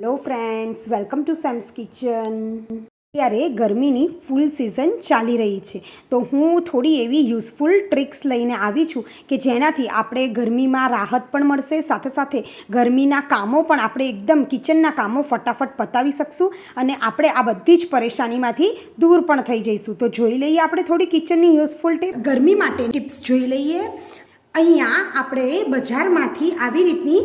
Hello friends welcome to Sam's kitchen અત્યારે ગરમીની ફૂલ season ચાલી રહી છે. તો હું થોડી એવી યુઝફુલ ટ્રિક્સ લઈને આવી છું કે જેનાથી આપણે ગરમીમાં રાહત પણ મળશે, સાથે સાથે ગરમીના કામો પણ આપણે એકદમ કિચનના કામો ફટાફટ પતાવી શકશું અને આપણે આ બધી જ પરેશાનીમાંથી દૂર પણ થઈ જઈશું. તો જોઈ લઈએ આપણે થોડી કિચનની યુઝફુલ ટિપ ગરમી માટે ટિપ્સ જોઈ લઈએ. અહીંયા આપણે બજારમાંથી આવી રીતની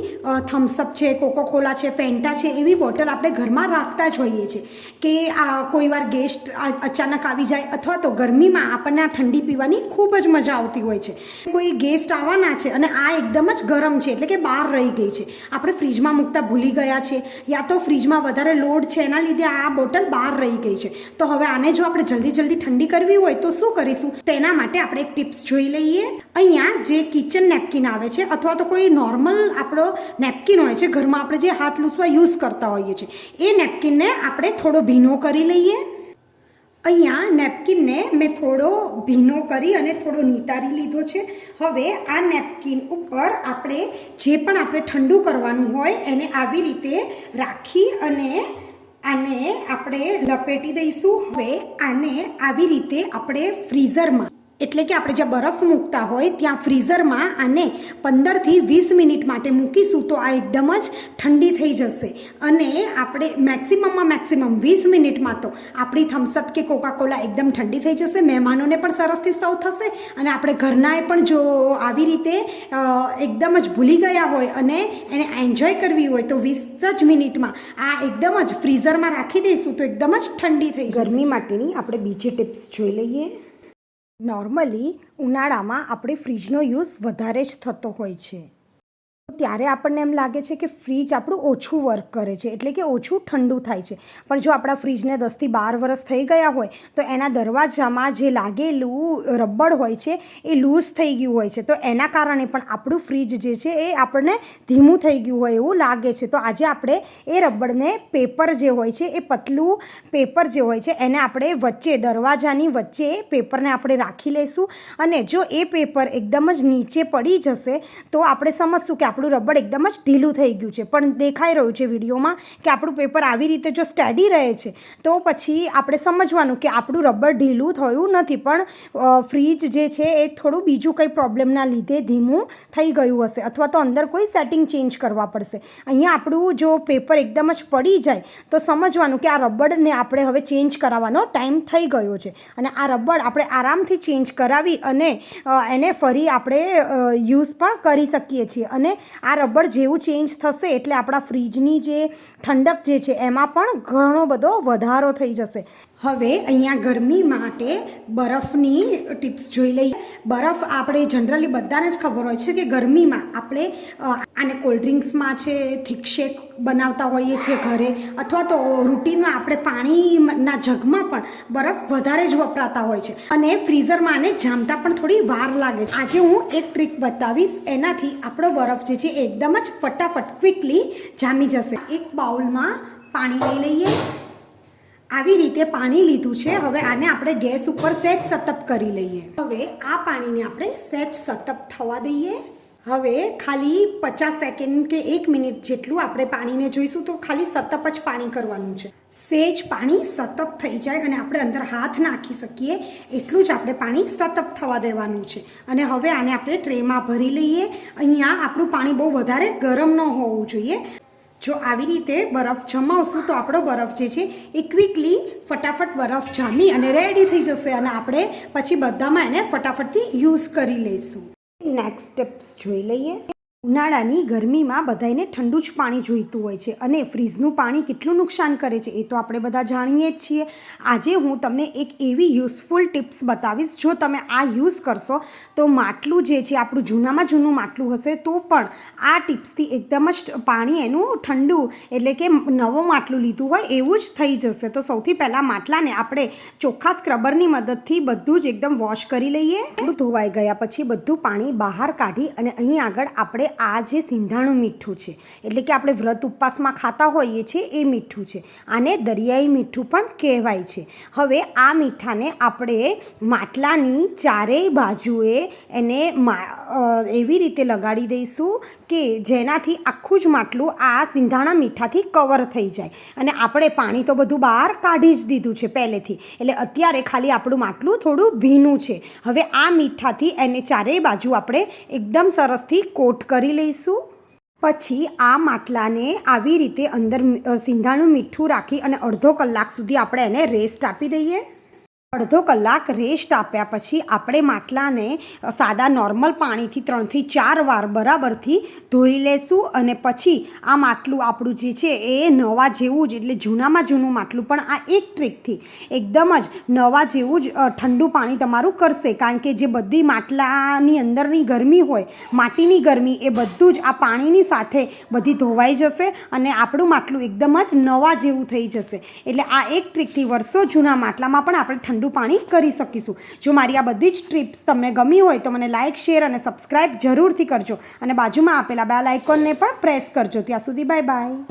થમ્સઅપ છે કોકોકોલા છે ફેન્ટા છે, એવી બોટલ આપણે ઘરમાં રાખતા જ હોઈએ છીએ કે આ કોઈવાર ગેસ્ટ અચાનક આવી જાય અથવા તો ગરમીમાં આપણને આ ઠંડી પીવાની ખૂબ જ મજા આવતી હોય છે. કોઈ ગેસ્ટ આવવાના છે અને આ એકદમ જ ગરમ છે એટલે કે બહાર રહી ગઈ છે. આપણે ફ્રીજમાં મૂકતા ભૂલી ગયા છે યા તો ફ્રીજમાં વધારે લોડ છે એના લીધે આ બોટલ બહાર રહી ગઈ છે. તો હવે આને જો આપણે જલ્દી જલ્દી ઠંડી કરવી હોય તો શું કરીશું? તેના માટે આપણે એક ટિપ્સ જોઈ લઈએ. અહીંયા જે કિચન નેપકિન આવે છે અથવા તો કોઈ નોર્મલ આપણો નેપકિન હોય છે, ઘરમાં આપણે જે હાથ લૂસવા યુઝ કરતા હોઈએ છીએ, એ નેપકિનને આપણે થોડો ભીનો કરી લઈએ. અહીંયા નેપકિનને મેં થોડો ભીનો કરી અને થોડો નિતારી લીધો છે. હવે આ નેપકિન ઉપર આપણે જે પણ આપણે ઠંડુ કરવાનું હોય એને આવી રીતે રાખી અને આને આપણે લપેટી દઈશું. હવે આને આવી રીતે આપણે ફ્રીઝરમાં એટલે કે આપણે જ્યાં બરફ મૂકતા હોય ત્યાં ફ્રીઝરમાં આને પંદરથી વીસ મિનિટ માટે મૂકીશું તો આ એકદમ જ ઠંડી થઈ જશે. અને આપણે મેક્સિમમમાં મેક્સિમમ વીસ મિનિટમાં તો આપણી થમ્સઅપ કે કોકાકોલા એકદમ ઠંડી થઈ જશે, મહેમાનોને પણ સરસથી સૌ થશે અને આપણે ઘરનાએ પણ જો આવી રીતે એકદમ જ ભૂલી ગયા હોય અને એને એન્જોય કરવી હોય તો વીસ જ મિનિટમાં આ એકદમ જ ફ્રીઝરમાં રાખી દઈશું તો એકદમ જ ઠંડી થઈ ગરમી માટેની આપણે બીજી ટિપ્સ જોઈ લઈએ. નોર્મલી ઉનાળામાં આપણે ફ્રીજનો યુઝ વધારે જ થતો હોય છે. ત્યારે આપણને એમ લાગે છે કે ફ્રીજ આપણું ઓછું વર્ક કરે છે, એટલે કે ઓછું ઠંડુ થાય છે. પણ જો આપણા ફ્રીજને દસથી બાર વર્ષ થઈ ગયા હોય, તો એના દરવાજામાં જે લાગેલું રબડ હોય છે, એ લૂઝ થઈ ગયું હોય છે. તો એના કારણે પણ આપણું ફ્રીજ જે છે, એ આપણને ધીમું થઈ ગયું હોય એવું લાગે છે. તો આજે આપણે એ રબડને પેપર જે હોય છે, એ પતલું પેપર જે હોય છે, એને આપણે વચ્ચે, દરવાજાની વચ્ચે પેપરને આપણે રાખી લઈશું. અને જો એ પેપર એકદમ જ નીચે પડી જશે, તો આપણે સમજશું કે આપણું રબડ એકદમ જ ઢીલું થઈ ગયું છે. પણ દેખાઈ રહ્યું છે વિડીયોમાં કે આપણું પેપર આવી રીતે જો સ્ટેડી રહે છે, તો પછી આપણે સમજવાનું કે આપણું રબર ઢીલું થયું નથી. પણ ફ્રીજ જે છે એ થોડું બીજું કંઈ પ્રોબ્લેમના લીધે ધીમું થઈ ગયું હશે અથવા તો અંદર કોઈ સેટિંગ ચેન્જ કરવા પડશે. અહીંયા આપણું જો પેપર એકદમ જ પડી જાય, તો સમજવાનું કે આ રબડને આપણે હવે ચેન્જ કરાવવાનો ટાઈમ થઈ ગયો છે. અને આ રબડ આપણે આરામથી ચેન્જ કરાવી અને એને ફરી આપણે યુઝ પણ કરી શકીએ છીએ. અને આ રબર જેવું ચેન્જ થશે એટલે આપણા ફ્રીજની જે ઠંડક જે છે, એમાં પણ ઘણો બધો વધારો થઈ જશે. હવે અહીંયા ગરમી માટે બરફની ટિપ્સ જોઈ લઈએ. બરફ આપણે જનરલી બધાને જ ખબર હોય છે કે ગરમીમાં આપણે આને કોલ્ડ ડ્રિંક્સમાં છે થિક શેક બનાવતા હોઈએ છીએ ઘરે, અથવા તો રૂટીનમાં આપણે પાણીના જગમાં પણ બરફ વધારે જ વપરાતા હોય છે. અને ફ્રીઝરમાં આને જામતા પણ થોડી વાર લાગે છે. આજે હું એક ટ્રીક બતાવીશ. એનાથી આપણો બરફ જે છે એકદમ જ ફટાફટ ક્વિકલી જામી જશે. એક બાઉલમાં પાણી લઈ લઈએ. આવી રીતે પાણી લીધું છે. હવે આને આપણે ગેસ ઉપર સહેજ સતપ કરી લઈએ. હવે આ પાણીને આપણે સહેજ સતપ થવા દઈએ. હવે ખાલી પચાસ સેકન્ડ કે એક મિનિટ જેટલું આપણે પાણીને જોઈશું તો ખાલી સતપ જ પાણી કરવાનું છે. સેજ પાણી સતપ થઈ જાય અને આપણે અંદર હાથ નાખી શકીએ એટલું જ આપણે પાણી સતપ થવા દેવાનું છે. અને હવે આને આપણે ટ્રેમાં ભરી લઈએ. અહીંયા આપણું પાણી બહુ વધારે ગરમ ન હોવું જોઈએ. જો આવી રીતે બરફ જમાવશું તો આપણો બરફ જે છે એ ક્વિકલી ફટાફટ બરફ જામી અને રેડી થઈ જશે અને આપણે પછી બધામાં એને ફટાફટથી યુઝ કરી લઈશું. નેક્સ્ટ સ્ટેપ્સ જોઈ લઈએ. ઉનાળાની ગરમીમાં બધાને ઠંડુ જ પાણી જોઈતું હોય છે અને ફ્રીજનું પાણી કેટલું નુકસાન કરે છે એ તો આપણે બધા જાણીએ જ છીએ. આજે હું તમને એક એવી યુઝફુલ ટિપ્સ બતાવીશ, જો તમે આ યુઝ કરશો તો માટલું જે છે, આપણું જૂનામાં જૂનું માટલું હશે, તો પણ આ ટિપ્સથી એકદમ જ પાણી એનું ઠંડુ એટલે કે નવું માટલું લીધું હોય એવું જ થઈ જશે. તો સૌથી પહેલાં માટલાને આપણે ચોખ્ખા સ્ક્રબરની મદદથી બધું જ એકદમ વોશ કરી લઈએ. ધોવાઈ ગયા પછી બધું પાણી બહાર કાઢી અને અહીં આગળ આપણે આ જે સિંધાણું મીઠું છે, એટલે કે આપણે વ્રત ઉપવાસમાં ખાતા હોઈએ છીએ, એ મીઠું છે. આને દરિયાઈ મીઠું પણ કહેવાય છે. હવે આ મીઠાને આપણે માટલાની ચારેય બાજુએ એને મા એવી રીતે લગાડી દઈશું કે જેનાથી આખું જ માટલું આ સિંધાણા મીઠાથી કવર થઈ જાય. અને આપણે પાણી તો બધું બહાર કાઢી જ દીધું છે પહેલેથી. એટલે અત્યારે ખાલી આપણું માટલું થોડું ભીનું છે. હવે આ મીઠાથી એને ચારેય બાજુ આપણે એકદમ સરસથી કોટ કરી લઈશું. પછી આ માટલાને આવી રીતે અંદર સિંધાણું મીઠું રાખી અને અડધો કલાક સુધી આપણે એને રેસ્ટ આપી દઈએ. અડધો કલાક રેસ્ટ આપ્યા પછી આપણે માટલાને સાદા નોર્મલ પાણીથી ત્રણથી ચાર વાર બરાબરથી ધોઈ લેશું અને પછી આ માટલું આપણું જે છે એ નવા જેવું જ, એટલે જૂનામાં જૂનું માટલું પણ આ એક ટ્રીકથી એકદમ જ નવા જેવું જ ઠંડુ પાણી તમારું કરશે. કારણ કે જે બધી માટલાની અંદરની ગરમી હોય, માટીની ગરમી, એ બધું જ આ પાણીની સાથે બધી ધોવાઈ જશે અને આપણું માટલું એકદમ જ નવા જેવું થઈ જશે. એટલે આ એક ટ્રીકથી વર્ષો જૂના માટલામાં પણ આપણે ઠંડુ પાણી કરી શકીશું. જો મારી આ બધી જ ટ્રીપ્સ તમને ગમી હોય તો મને લાઇક શેર અને સબસ્ક્રાઈબ જરૂરથી કરજો. અને બાજુમાં આપેલા બેલ આઇકોનને પણ પ્રેસ કરજો. ત્યાં સુધી બાય બાય